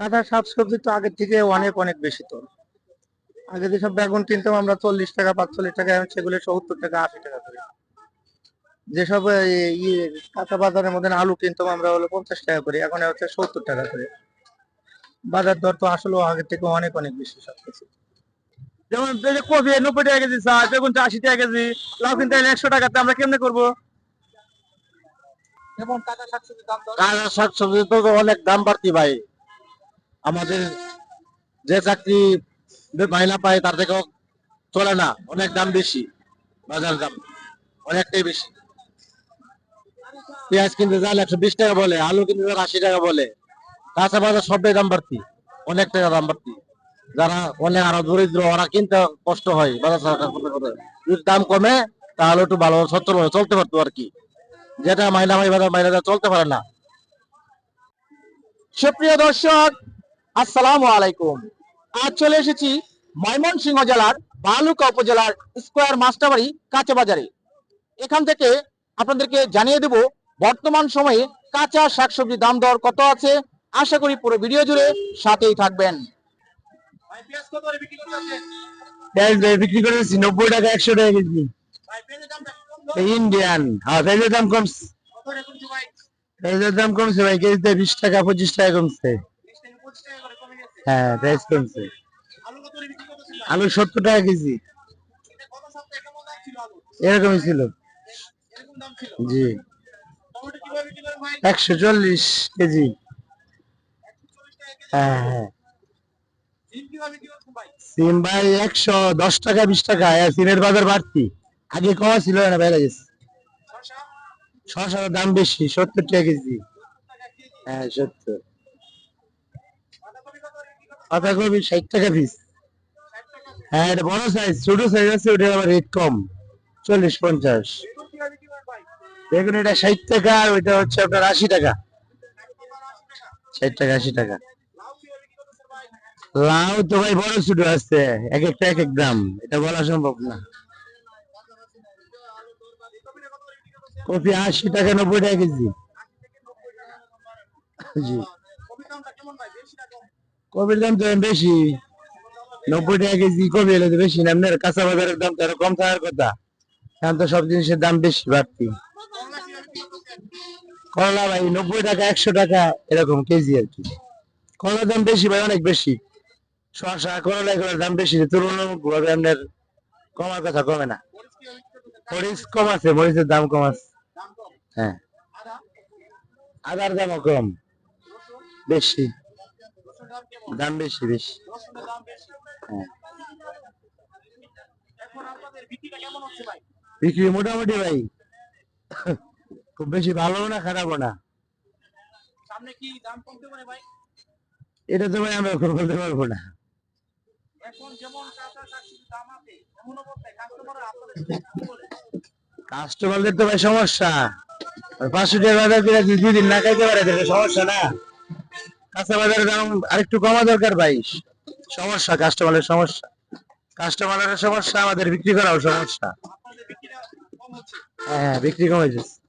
কাঁচা শাকসবজি তো আগের থেকে অনেক অনেক বেশি তো। আগে যেসব বেগুন কিনতাম, আমরা চল্লিশ টাকা, পাঁচচল্লিশ টাকা সেগুলো সত্তর টাকা, আশি টাকা করে। যেসব ইয়ে কাঁচা বাজারের মধ্যে আলু কিনতাম, আমরা হলো পঞ্চাশ টাকা করে, এখন হচ্ছে সত্তর টাকা করে। বাজার দর তো আসলে আগের থেকে অনেক অনেক বেশি সবকিছু। যেমন কপি, নব্বই টাকা কেজি চা, বেগুন আশি টাকা কেজি, লাউ কিনতে একশো টাকাতে আমরা কেমনে করব? কাঁচা শাকসবজি তো অনেক দাম বাড়তি ভাই। আমাদের যে চাকরি মাইনা পায় তার থেকেও চলে না, অনেক দাম বেশি বাজার দাম, অনেকটাই বেশি। পেঁয়াজ কিনতে যান একশো বিশ টাকা বলে, আলু কিনতে যান আশি টাকা বলে। কাঁচা বাজার সবটাই দাম বাড়তি, অনেক টাকা দাম বাড়তি। যারা অনেক আরও দরিদ্র, ওরা কিনতে কষ্ট হয় বাজার। যদি দাম কমে, তাহলে একটু ভালো, সচ্ছল ভাবে চলতে পারতো আর কি। যেটা মাইনা ভাই বাজার মাইনা চলতে পারে না। সুপ্রিয় দর্শক আসসালামু আলাইকুম। আজ চলে এসেছি ময়মনসিংহ জেলার বালুকা উপজেলার স্কোয়ার মাস্টারবাড়ি কাঁচা বাজারে। এখান থেকে আপনাদেরকে জানিয়ে দেব বর্তমান সময়ে কাঁচা শাকসবজির দাম দর কত আছে? আশা করি পুরো ভিডিও জুড়ে সাথেই থাকবেন। বিক্রি করেছি নব্বই টাকা একশো টাকা কেজি। ইন্ডিয়ান হ্যাঁ কমছে। দাম কমছে ভাই কেজিতে বিশ টাকা পঁচিশ টাকা কমছে। হ্যাঁ আলু সত্তর টাকা কেজি। এরকমই ছিল। জি। একশো চল্লিশ কেজি। হ্যাঁ হ্যাঁ। সিম ভাই একশো দশ টাকা, বিশ টাকা। সিমের বাজার বাড়তি। আগে কমা ছিল না বেড়ে গেছে শশার দাম বেশি, সত্তর টাকা কেজি। হ্যাঁ সত্তর। পাতাকপি ষাট টাকা পিস হ্যাঁ এটা বড় সাইজ ছোট সাইজ আছে ওটা আবার রেট কম। চল্লিশ, পঞ্চাশ। দেখুন, এটা ষাট টাকা, আর ওইটা হচ্ছে আপনার আশি টাকা। ষাট টাকা, আশি টাকা। লাউ তো ভাই বড়, ছোট আছে। এক একটা, এক এক দাম। এটা বলা সম্ভব না। কপি আশি টাকা, নব্বই টাকা কেজি। জি। কপির দাম তো বেশি। নব্বই টাকা কেজি কপি হলে তো বেশি না আপনার কাঁচা বাজারের দাম তো কম থাকার কথা। এখন তো সব জিনিসের দাম বেশি বাড়তি। করলা ভাই, নব্বই টাকা, একশো টাকা এরকম কেজি আর কি। করলার দাম বেশি ভাই, অনেক বেশি। শসা, করলা এগুলোর দাম বেশি তুলনামূলকভাবে আপনার কমার কথা কমে না। মরিচ কম আছে, মরিচের দাম কম আছে। হ্যাঁ। আদার দামও কম। বেশি। দাম বেশি বেশি। হ্যাঁ। বিক্রি মোটামুটি ভাই। খুব বেশি ভালো না, খারাপও না। এটা তো ভাই আমরা বলতে পারব না। কাস্টমারদের তো ভাই সমস্যা। পাঁচশো টাকা যদি দুই দিন না খাইতে পারে সমস্যা না। কাঁচা দাম আরেকটু কমা দরকার ভাই। সমস্যা কাস্টমারের সমস্যা। কাস্টমারের সমস্যা, আমাদের বিক্রি করাও সমস্যা। হ্যাঁ বিক্রি কমে যাচ্ছে।